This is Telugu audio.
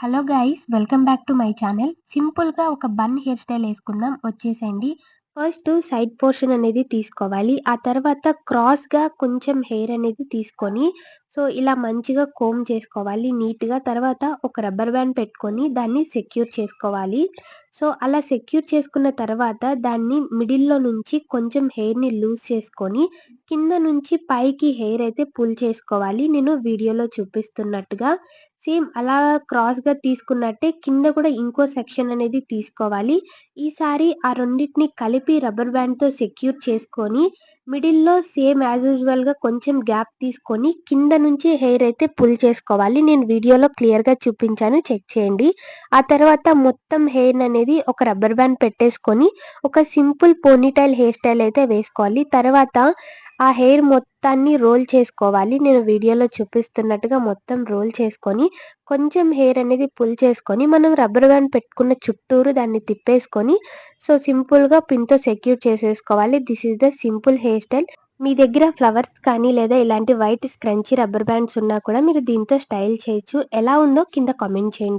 Hello guys welcome back to my channel సింపుల్గా ఒక బన్ హెయిర్ స్టైల్ వేసుకుందాం. వచ్చేసేయండి. ఫస్ట్ సైడ్ పోర్షన్ అనేది తీసుకోవాలి. ఆ తర్వాత క్రాస్గా కొంచెం హెయిర్ అనేది తీసుకొని సో ఇలా మంచిగా కోమ్ చేసుకోవాలి. నీట్గా తర్వాత ఒక రబ్బర్ బ్యాండ్ పెట్టుకొని దాన్ని సెక్యూర్ చేసుకోవాలి. సో అలా సెక్యూర్ చేసుకున్న తర్వాత దాన్ని మిడిల్లో నుంచి కొంచెం హెయిర్ని లూజ్ చేసుకొని కింద నుంచి పైకి హెయిర్ అయితే పుల్ చేసుకోవాలి. నేను వీడియోలో చూపిస్తున్నట్టుగా. సేమ్ అలా క్రాస్‌గా తీసుకున్నట్టే కింద కూడా ఇంకో సెక్షన్ అనేది తీసుకోవాలి. ఈసారి ఆ రెండింటిని కలిపి రబ్బర్ బ్యాండ్‌తో సెక్యూర్ చేసుకొని మిడిల్‌లో సేమ్ యాజ్ యూజువల్‌గా కొంచెం గ్యాప్ తీసుకొని కింద నుంచి హెయిర్ అయితే పుల్ చేసుకోవాలి. నేను వీడియోలో క్లియర్‌గా చూపించాను చెక్ చేయండి. ఆ తర్వాత మొత్తం హెయిర్ అనేది ఒక రబ్బర్ బ్యాండ్ పెట్టేసుకొని ఒక సింపుల్ పోనీటైల్ హెయిర్ స్టైల్ అయితే వేసుకోవాలి. తర్వాత ఆ హెయిర్ మొత్తాన్ని రోల్ చేసుకోవాలి. నేను వీడియోలో చూపిస్తున్నట్టుగా మొత్తం రోల్ చేసుకొని కొంచెం హెయిర్ అనేది పుల్ చేసుకొని మనం రబ్బర్ బ్యాండ్ పెట్టుకున్న చుట్టూరు దాన్ని తిప్పేసుకొని సో సింపుల్‌గా పిన్‌తో సెక్యూర్ చేసేసుకోవాలి. This is the simple hairstyle. మీ దగ్గర ఫ్లవర్స్ కానీ లేదా ఇలాంటి వైట్ స్క్రంచి రబ్బర్ బ్యాండ్స్ ఉన్నా కూడా మీరు దీంతో స్టైల్ చేయొచ్చు. ఎలా ఉందో కింద కామెంట్ చేయండి.